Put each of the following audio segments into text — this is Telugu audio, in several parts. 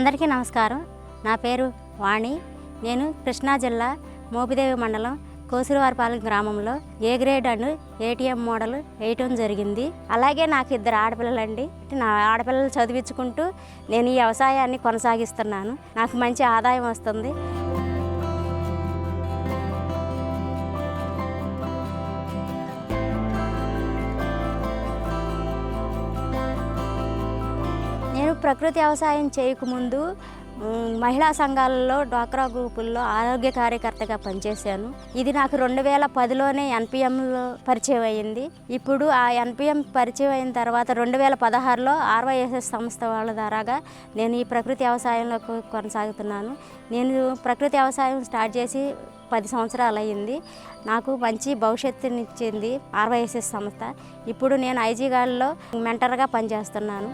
అందరికీ నమస్కారం. నా పేరు వాణి. నేను కృష్ణా జిల్లా మోపిదేవి మండలం కోసిరివారిపాలెం గ్రామంలో A grade and ATM model వేయటం జరిగింది. అలాగే నాకు ఇద్దరు ఆడపిల్లలండి. నా ఆడపిల్లలు చదివించుకుంటూ నేను ఈ వ్యవసాయాన్ని కొనసాగిస్తున్నాను. నాకు మంచి ఆదాయం వస్తుంది. ప్రకృతి వ్యవసాయం చేయకముందు మహిళా సంఘాలలో డ్వాక్రా గ్రూపుల్లో ఆరోగ్య కార్యకర్తగా పనిచేశాను. ఇది నాకు రెండు వేల పదిలోనే ఎన్పిఎంలో పరిచయం అయ్యింది. ఇప్పుడు ఆ ఎన్పిఎం పరిచయం అయిన తర్వాత రెండు వేల పదహారులో ఆర్వైఎస్ఎస్ సంస్థ వాళ్ళ ద్వారాగా నేను ఈ ప్రకృతి వ్యవసాయంలో కొనసాగుతున్నాను. నేను ప్రకృతి వ్యవసాయం స్టార్ట్ చేసి పది సంవత్సరాలు అయ్యింది. నాకు మంచి భవిష్యత్తునిచ్చింది ఆర్వైఎస్ఎస్ సంస్థ. ఇప్పుడు నేను ఐజీ గాల్లో మెంటర్గా పనిచేస్తున్నాను.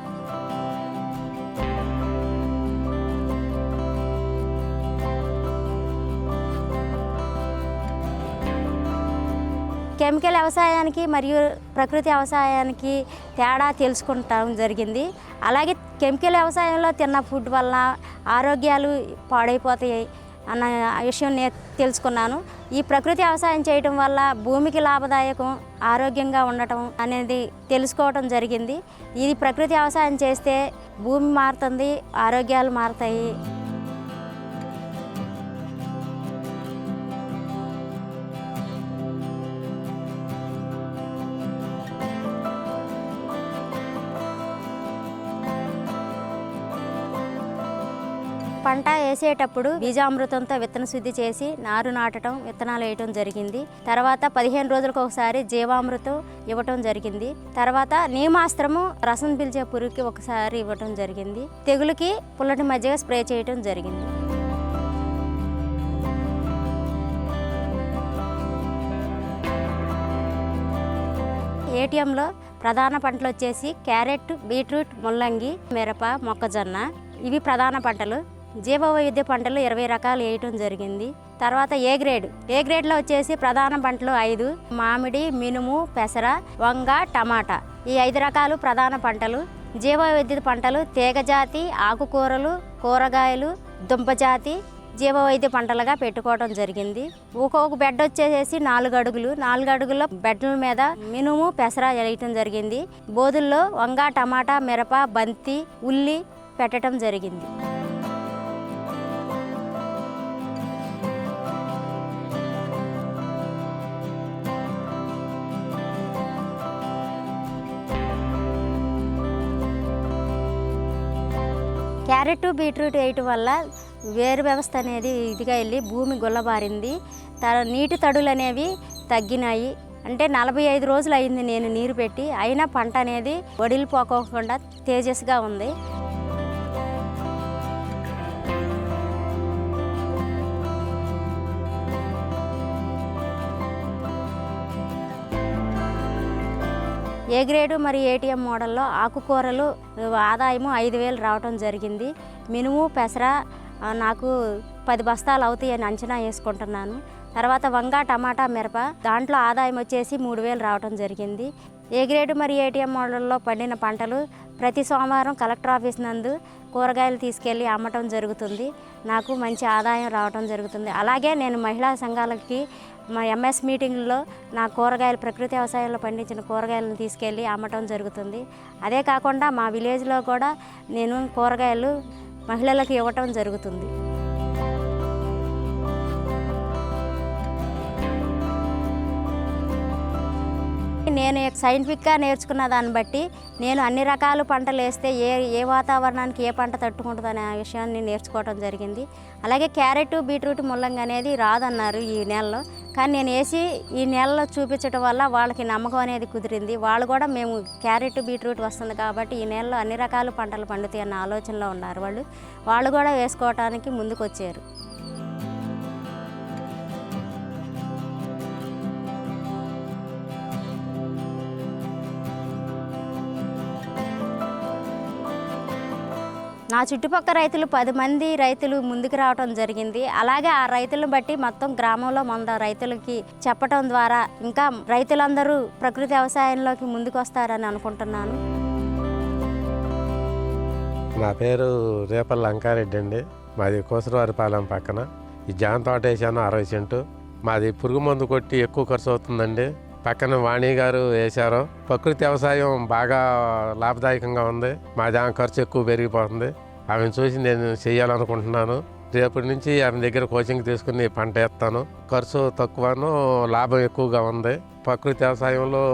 కెమికల్ వ్యవసాయానికి మరియు ప్రకృతి వ్యవసాయానికి తేడా తెలుసుకుంటాం జరిగింది. అలాగే కెమికల్ వ్యవసాయంలో తిన్న ఫుడ్ వల్ల ఆరోగ్యాలు పాడైపోతాయి అన్న విషయం నేను తెలుసుకున్నాను. ఈ ప్రకృతి వ్యవసాయం చేయటం వల్ల భూమికి లాభదాయకం ఆరోగ్యంగా ఉండటం అనేది తెలుసుకోవటం జరిగింది. ఇది ప్రకృతి వ్యవసాయం చేస్తే భూమి మారుతుంది ఆరోగ్యాలు మారుతాయి. పంట వేసేటప్పుడు బీజామృతంతో విత్తన శుద్ధి చేసి నారు నాటడం విత్తనాలు వేయటం జరిగింది. తర్వాత పదిహేను రోజులకు ఒకసారి జీవామృతం ఇవ్వటం జరిగింది. తర్వాత నీమాస్త్రము రసం పిలిచే పురుగుకి ఒకసారి ఇవ్వటం జరిగింది. తెగులుకి పుల్లటి మధ్యగా స్ప్రే చేయటం జరిగింది. ఏటీఎంలో ప్రధాన పంటలు వచ్చేసి క్యారెట్ బీట్రూట్ ముల్లంగి మిరప మొక్కజొన్న. ఇవి ప్రధాన పంటలు. జీవ వైవిధ్య పంటలు ఇరవై రకాలు వేయటం జరిగింది. తర్వాత ఏ గ్రేడ్? ఏ గ్రేడ్లో వచ్చేసి ప్రధాన పంటలు ఐదు మామిడి మినుము పెసర వంగ టమాటా. ఈ ఐదు రకాలు ప్రధాన పంటలు. జీవ వైవిధ్య పంటలు తీగజాతి ఆకుకూరలు కూరగాయలు దుంపజాతి జీవ వైద్య పంటలుగా పెట్టుకోవడం జరిగింది. ఒక్కొక్క బెడ్ వచ్చేసి నాలుగు అడుగులు. నాలుగు అడుగుల బెడ్ల మీద మినుము పెసర వేయటం జరిగింది. బోధుల్లో వంగ టమాటా మిరప బంతి ఉల్లి పెట్టడం జరిగింది. క్యారెట్ బీట్రూట్ వేయటం వల్ల వేరు వ్యవస్థ అనేది ఇదిగా వెళ్ళి భూమి గుల్లబారింది. త నీటి తడులు అనేవి తగ్గినాయి. అంటే నలభై ఐదు రోజులు అయింది నేను నీరు పెట్టి. అయినా పంట అనేది వడిలిపోకోకుండా తేజస్గా ఉంది. ఏ గ్రేడు మరి ఏటీఎం మోడల్లో ఆకుకూరలు ఆదాయము ఐదు వేలు రావటం జరిగింది. మినుము పెసర నాకు పది బస్తాలు అవుతాయని అంచనా వేసుకుంటున్నాను. తర్వాత వంగ టమాటా మిరప దాంట్లో ఆదాయం వచ్చేసి మూడు వేలు రావటం జరిగింది. ఏ గ్రేడు మరి ఏటీఎం మోడల్లో పండిన పంటలు ప్రతి సోమవారం కలెక్టర్ ఆఫీస్ నందు కూరగాయలు తీసుకెళ్ళి అమ్మటం జరుగుతుంది. నాకు మంచి ఆదాయం రావటం జరుగుతుంది. అలాగే నేను మహిళా సంఘాలకి మా ఎంఎస్ మీటింగ్లో నా కూరగాయలు ప్రకృతి వ్యవసాయంలో పండించిన కూరగాయలను తీసుకెళ్ళి అమ్మటం జరుగుతుంది. అదే కాకుండా మా విలేజ్లో కూడా నేను కూరగాయలు మహిళలకు ఇవ్వటం జరుగుతుంది. నేను సైంటిఫిక్గా నేర్చుకున్న దాన్ని బట్టి నేను అన్ని రకాల పంటలు వేస్తే ఏ ఏ వాతావరణానికి ఏ పంట తట్టుకుంటుంది అనే విషయాన్ని నేర్చుకోవడం జరిగింది. అలాగే క్యారెట్ బీట్రూట్ ముల్లంగి అనేది రాదన్నారు ఈ నెలలో. కానీ నేను వేసి ఈ నెలలో చూపించడం వల్ల వాళ్ళకి నమ్మకం అనేది కుదిరింది. వాళ్ళు కూడా మేము క్యారెట్ బీట్రూట్ వస్తుంది కాబట్టి ఈ నెలలో అన్ని రకాల పంటలు పండుతాయి అన్న ఆలోచనలో ఉన్నారు వాళ్ళు. వాళ్ళు కూడా వేసుకోవడానికి ముందుకు వచ్చారు నా చుట్టుపక్కల రైతులు పది మంది రైతులు ముందుకు రావడం జరిగింది. అలాగే ఆ రైతులను బట్టి మొత్తం గ్రామంలో మన రైతులకి చెప్పటం ద్వారా ఇంకా రైతులందరూ ప్రకృతి వ్యవసాయంలోకి ముందుకు వస్తారని అనుకుంటున్నాను. నా పేరు రేపల్ లంకారెడ్డి అండి. మాది కోసరవారిపాలెం పక్కన. ఈ జామ తోట వేసాను అరవై సెంటు. మాది పురుగు మందు కొట్టి ఎక్కువ ఖర్చు అవుతుందండి. పక్కన వాణి గారు వేశారు. ప్రకృతి వ్యవసాయం బాగా లాభదాయకంగా ఉంది. మా దాని ఖర్చు ఎక్కువ పెరిగిపోతుంది. ఆమెను చూసి నేను చేయాలనుకుంటున్నాను. రేపటి నుంచి ఆయన దగ్గర కోచింగ్ తీసుకుని పంట వేస్తాను. ఖర్చు తక్కువను లాభం ఎక్కువగా ఉంది. ప్రకృతి వ్యవసాయంలో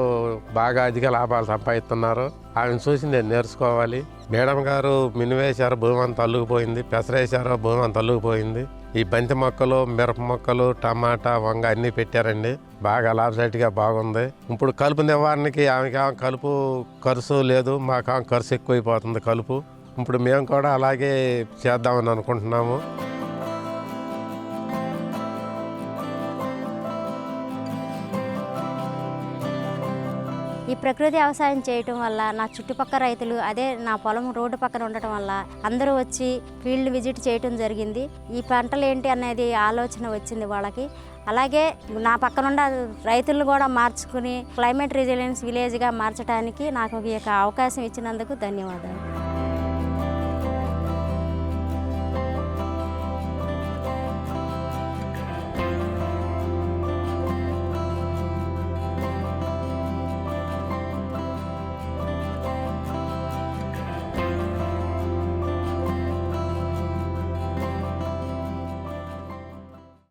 బాగా అధిక లాభాలు సంపాదిస్తున్నారు. ఆమెను చూసి నేను నేర్చుకోవాలి. మేడం గారు మినివేశారు భూమి అంత అల్లుకుపోయింది పెసరేశారు భూమి అంత అల్లుకుపోయింది. ఈ బంతి మొక్కలు మిరప మొక్కలు టమాటా వంగ అన్నీ పెట్టారండి. బాగా లాభసైట్గా బాగుంది. ఇప్పుడు కలుపు నివారణకి ఆమెకి కలుపు ఖర్చు లేదు మాకు ఖర్చు ఎక్కువైపోతుంది కలుపు. ఇప్పుడు మేము కూడా అలాగే చేద్దామని అనుకుంటున్నాము. ఈ ప్రకృతి వ్యవసాయం చేయటం వల్ల నా చుట్టుపక్కల రైతులు అదే నా పొలం రోడ్డు పక్కన ఉండటం వల్ల అందరూ వచ్చి ఫీల్డ్ విజిట్ చేయటం జరిగింది. ఈ పంటలు ఏంటి అనేది ఆలోచన వచ్చింది వాళ్ళకి. అలాగే నా పక్కనున్న రైతులను కూడా మార్చుకుని క్లైమేట్ రెసిలియన్స్ విలేజ్గా మార్చడానికి నాకు ఈ యొక్క అవకాశం ఇచ్చినందుకు ధన్యవాదాలు.